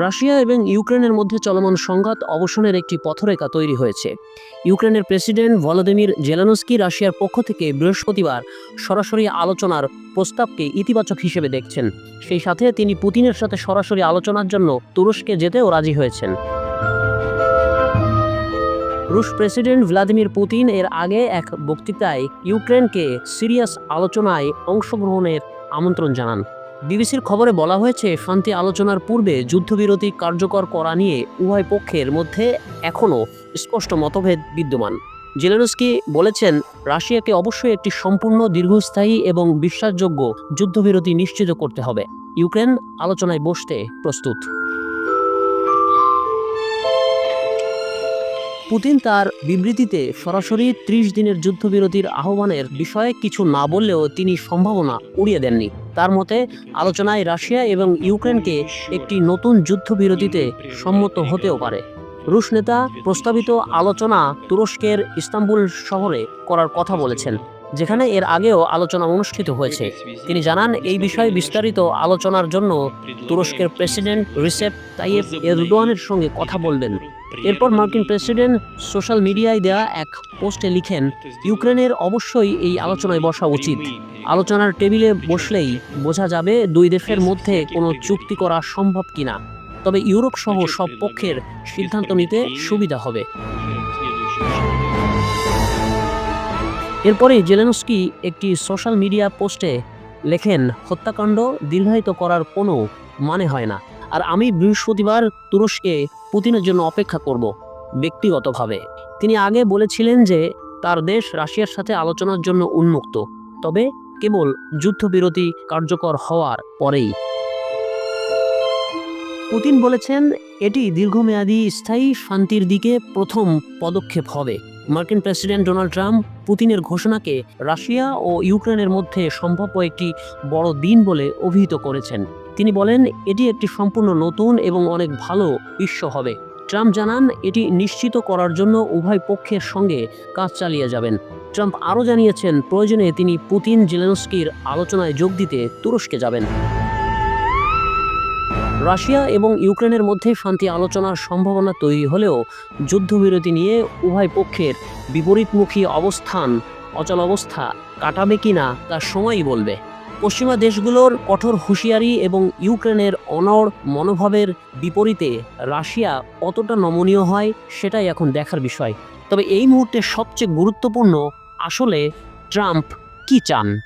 Russia এবং ইউক্রেনের মধ্যে চলমান সংঘাত অবসানের একটি পথরেখা তৈরি হয়েছে। ইউক্রেনের প্রেসিডেন্ট ভলোদিমির জেলানস্কি রাশিয়ার পক্ষ থেকে বৃহস্পতিবার সরাসরি আলোচনার প্রস্তাবকে ইতিবাচক হিসেবে দেখছেন। সেই সাথে তিনি পুতিনের সাথে সরাসরি আলোচনার জন্য তুরস্কে যেতেও রাজি হয়েছেন। রুশ প্রেসিডেন্ট ভ্লাদিমির পুতিন এর আগে এক বক্তৃতায় ইউক্রেনকে সিরিয়াস আলোচনায় অংশগ্রহণের আমন্ত্রণ জানান। বিবিসির খবরে বলা হয়েছে, শান্তি আলোচনার পূর্বে যুদ্ধবিরতি কার্যকর করা নিয়ে উভয় পক্ষের মধ্যে এখনও স্পষ্ট মতভেদ বিদ্যমান। জেলেনস্কি বলেছেন, রাশিয়াকে অবশ্যই একটি সম্পূর্ণ দীর্ঘস্থায়ী এবং বিশ্বাসযোগ্য যুদ্ধবিরতি নিশ্চিত করতে হবে। ইউক্রেন আলোচনায় বসতে প্রস্তুত। পুতিন তার বিবৃতিতে সরাসরি ত্রিশ দিনের যুদ্ধবিরতির আহ্বানের বিষয়ে কিছু না বললেও তিনি সম্ভাবনা উড়িয়ে দেননি। তার মতে, আলোচনায় রাশিয়া এবং ইউক্রেনকে একটি নতুন যুদ্ধবিরতিতে সম্মত হতেও পারে। রুশ নেতা প্রস্তাবিত আলোচনা তুরস্কের ইস্তাম্বুল শহরে করার কথা বলেছেন। যেখানে এর আগেও আলোচনা অনুষ্ঠিত হয়েছে। তিনি জানান, এই বিষয়ে বিস্তারিত আলোচনার জন্য তুরস্কের প্রেসিডেন্ট রিসেপ তাইয়েব এরদোয়ানের সঙ্গে কথা বলবেন এরপর মার্কিন প্রেসিডেন্ট সোশ্যাল মিডিয়ায় দেয়া এক পোস্টে লিখেন, ইউক্রেনের অবশ্যই এই আলোচনায় বসা উচিত। আলোচনার টেবিলে বসলেই বোঝা যাবে দুই দেশের মধ্যে কোনো চুক্তি করা সম্ভব কিনা। তবে ইউরোপ সহ সব পক্ষের সিদ্ধান্ত নিতে সুবিধা হবে। এরপরে জেলেনস্কি একটি সোশ্যাল মিডিয়া পোস্টে লেখেন, হত্যাকাণ্ড দীর্ঘায়িত করার কোনো মানে হয় না। আর আমি বৃহস্পতিবার তুরস্কে পুতিনের জন্য অপেক্ষা করব ব্যক্তিগতভাবে। তিনি আগে বলেছিলেন যে, তার দেশ রাশিয়ার সাথে আলোচনার জন্য উন্মুক্ত, তবে কেবল যুদ্ধবিরতি কার্যকর হওয়ার পরেই। পুতিন বলেছেন, এটি দীর্ঘমেয়াদী স্থায়ী শান্তির দিকে প্রথম পদক্ষেপ হবে। মার্কিন প্রেসিডেন্ট ডোনাল্ড ট্রাম্প পুতিনের ঘোষণাকে রাশিয়া ও ইউক্রেনের মধ্যে সম্ভাব্য একটি বড় দিন বলে অভিহিত করেছেন। তিনি বলেন, এটি একটি সম্পূর্ণ নতুন এবং অনেক ভালো বিশ্ব হবে। ট্রাম্প জানান, এটি নিশ্চিত করার জন্য উভয় পক্ষের সঙ্গে কাজ চালিয়ে যাবেন। ট্রাম্প আরও জানিয়েছেন, প্রয়োজনে তিনি পুতিন জেলেনস্কির আলোচনায় যোগ দিতে তুরস্কে যাবেন। রাশিয়া এবং ইউক্রেনের মধ্যে শান্তি আলোচনার সম্ভাবনা তৈরি হলেও যুদ্ধবিরতি নিয়ে উভয় পক্ষের বিপরীতমুখী অবস্থান, অচল অবস্থা কাটাবে কিনা তা সময়ই বলবে। পশ্চিমা দেশগুলোর কঠোর হুঁশিয়ারি এবং ইউক্রেনের অনড় মনোভাবের বিপরীতে রাশিয়া কতটা নমনীয় হয় সেটাই এখন দেখার বিষয়। তবে এই মুহূর্তে সবচেয়ে গুরুত্বপূর্ণ আসলে ট্রাম্প কি চান?